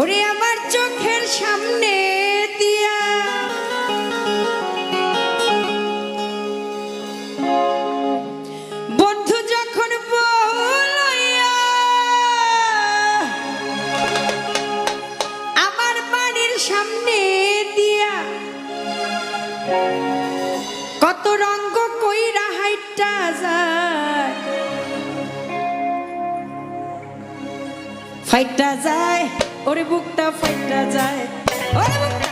ওরে আমার চোখের সামনে দিয়া। বন্ধু যখন আমার বাড়ির সামনে দিয়া, কত রঙ্গ কইরা হাইটা যায়। ফাইটা যায়। ওরে বুকটা ফাইটা যায়। ওরে বুকটা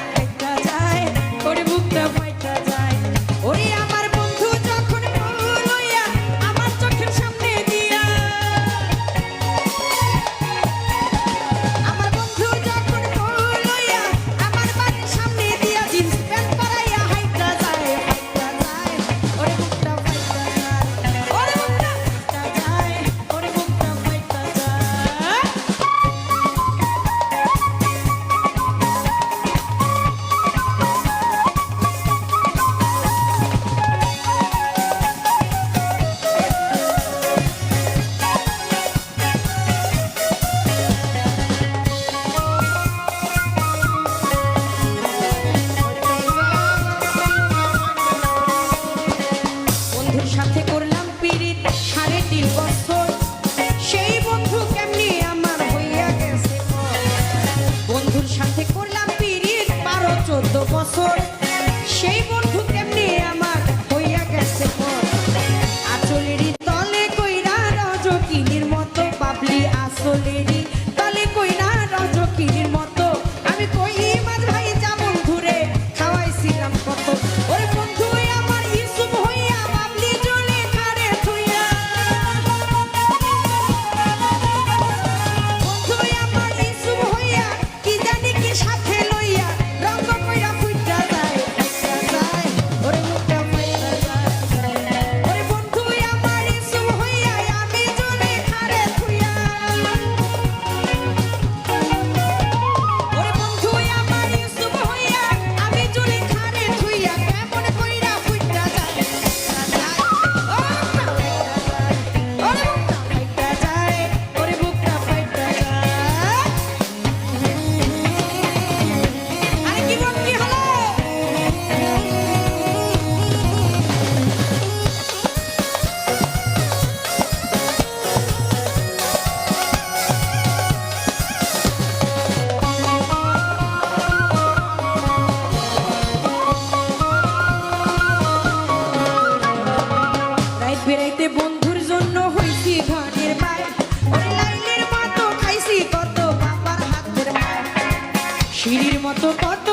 জন্য হয়েছি ধনের পায় ওই খাইছি কত বাবার সিঁড়ির মতো কত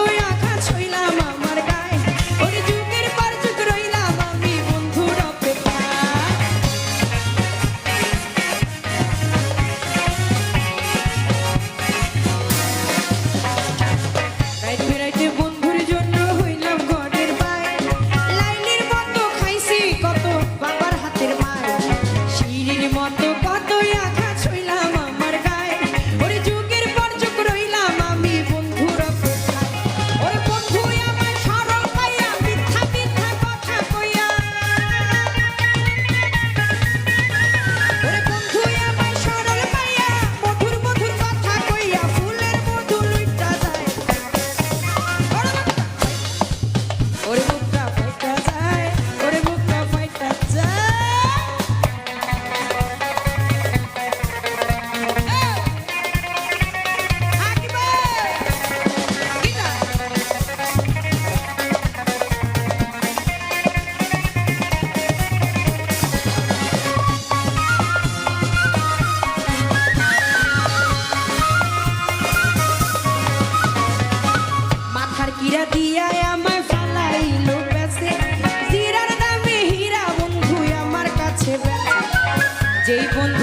যেই বন্ধু